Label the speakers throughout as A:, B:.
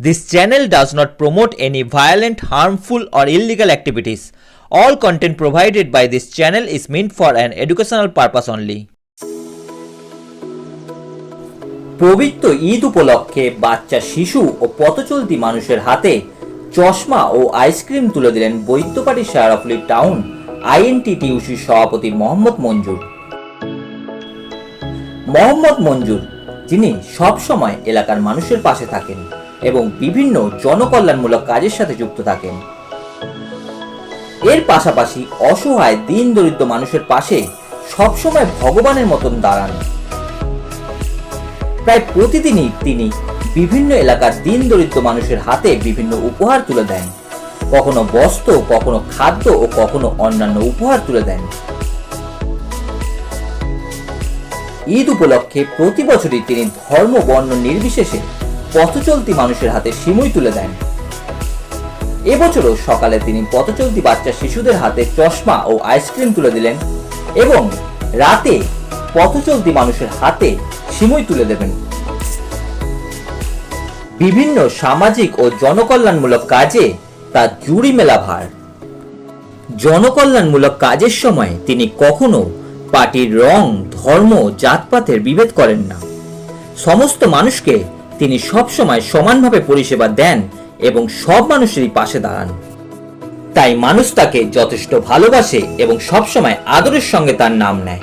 A: This channel does not promote any violent, harmful, or illegal activities. All content provided by this channel is meant for an educational purpose only. পবিত্র ঈদ উপলক্ষে বাচ্চা শিশু ও পথচলতি মানুষের হাতে চশমা ও ice cream তুলে দিলেন বৈদ্যপাটি শাহরফলি টাউন আইএনটিটিউসি সভাপতি মোহাম্মদ মঞ্জুর মোহাম্মদ মঞ্জুর যিনি সবসময় এলাকার মানুষের পাশে থাকেন এবং বিভিন্ন জনকল্যাণমূলক কাজের সাথে যুক্ত থাকেন। এর পাশাপাশি অসহায় দিন দরিদ্র মানুষের পাশে সবসময় ভগবানের মতন দাঁড়ান। প্রায় প্রতিদিনই তিনি বিভিন্ন এলাকার দিন দরিদ্র মানুষের হাতে বিভিন্ন উপহার তুলে দেন। কখনো বস্ত্র, কখনো খাদ্য ও কখনো অন্যান্য উপহার তুলে দেন। ঈদ উপলক্ষে প্রতি বছরই তিনি ধর্ম, বর্ণ নির্বিশেষে পথচলতি মানুষের হাতে সিমুই তুলে দেন। এবছরও সকালে তিনি পথচলতি বাচ্চা শিশুদের হাতে চশমা ও আইসক্রিম তুলে দিলেন এবং রাতে পথচলতি মানুষের হাতে সিমুই তুলে দেবেন। বিভিন্ন সামাজিক ও জনকল্যাণমূলক কাজে তার জুড়ি মেলা ভার। জনকল্যাণমূলক কাজের সময় তিনি কখনো পার্টির রং, ধর্ম, জাতপাতের বিভেদ করেন না। সমস্ত মানুষকে তিনি সবসময় সমানভাবে পরিষেবা দেন এবং সব মানুষেরই পাশে দাঁড়ান। তাই মানুষ তাকে যথেষ্ট ভালোবাসে এবং সবসময় আদরের সঙ্গে তার নাম নেয়।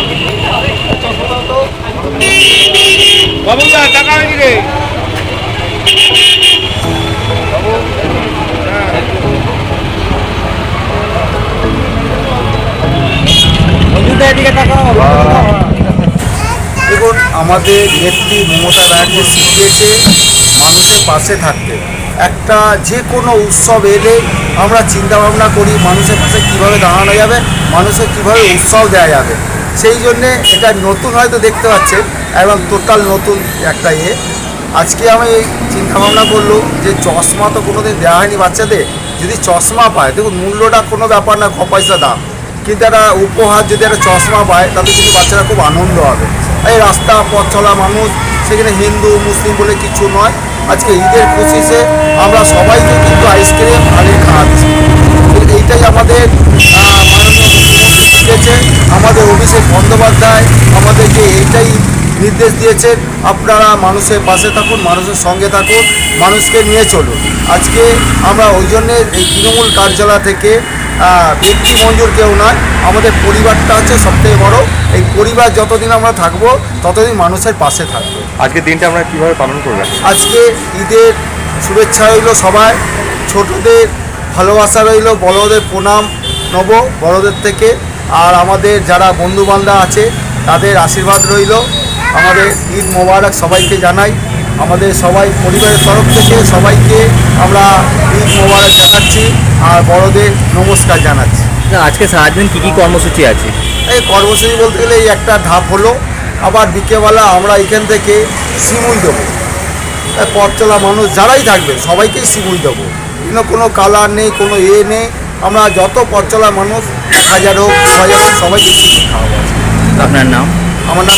B: বাবুদা টাকা হয়নি রে।
C: দেখুন, আমাদের নেত্রী মমতা ব্যানার্জি শিখিয়েছে মানুষের পাশে থাকতে। একটা যে কোনো উৎসব এলে আমরা চিন্তা ভাবনা করি, মানুষের পাশে কীভাবে দাঁড়ানো যাবে, মানুষের কীভাবে উৎসব দেওয়া যাবে। সেই জন্যে এটা নতুন হয়তো দেখতে পাচ্ছেন এবং টোটাল নতুন একটা ইয়ে। আজকে আমি চিন্তা ভাবনা করল যে চশমা তো কোনোদিন দেওয়া হয়নি বাচ্চাদের। যদি চশমা পায়, দেখুন মূল্যটা কোনো ব্যাপার না ক পয়সা দাম। কিন্তু একটা উপহার যদি একটা চশমা পায়, তাতে কিন্তু বাচ্চারা খুব আনন্দ হবে এই রাস্তা পথ চলা মানুষ, সেখানে হিন্দু, মুসলিম বলে কিছু নয়। আজকে ঈদের খুশিতে আমরা সবাইকে কিন্তু আইসক্রিম আগে খাওয়াচ্ছি এইটাই আমাদের শিখেছে আমাদের অভিষেক বন্দ্যোপাধ্যায় আমাদেরকে এইটাই নির্দেশ দিয়েছেন আপনারা মানুষের পাশে থাকুন মানুষের সঙ্গে থাকুন মানুষকে নিয়ে চলুন। আজকে আমরা ওই জন্যে এই তৃণমূল কার্যালয় থেকে ব্যক্তি মঞ্জুর কেউ নয় আমাদের পরিবারটা হচ্ছে সবথেকে বড় এই পরিবার যতদিন আমরা থাকব ততদিন মানুষের পাশে থাকব।
D: আজকে দিনটা আমরা কীভাবে পালন করবেন?
C: আজকে ঈদের শুভেচ্ছা রইল সবাই ছোটদের ভালোবাসা রইল বড়দের প্রণাম নেব বড়দের থেকে। আর আমাদের যারা বন্ধু বান্ধব আছে তাদের আশীর্বাদ রইল। আমাদের ঈদ মোবারক সবাইকে জানাই। আমাদের সবাই পরিবারের তরফ থেকে সবাইকে আমরা ঈদ মোবারক জানাচ্ছি আর বড়দের নমস্কার জানাচ্ছি।
A: আজকে সারাদিন কী কী কর্মসূচি আছে?
C: এই কর্মসূচি বলতে গেলে এই একটা ধাপ হলো। আবার বিকেলবেলা আমরা এখান থেকে সিমুই দেবো। এই পথ চলা মানুষ যারাই থাকবে সবাইকেই সিমুই দেবো। কোনো কালার নেই কোনো এ নেই। আমরা যত পথ চলা মানুষ এক হাজার হোক দু হাজার হোক সবাইকে খাওয়াবো।
A: আপনার নাম?
C: আমার নাম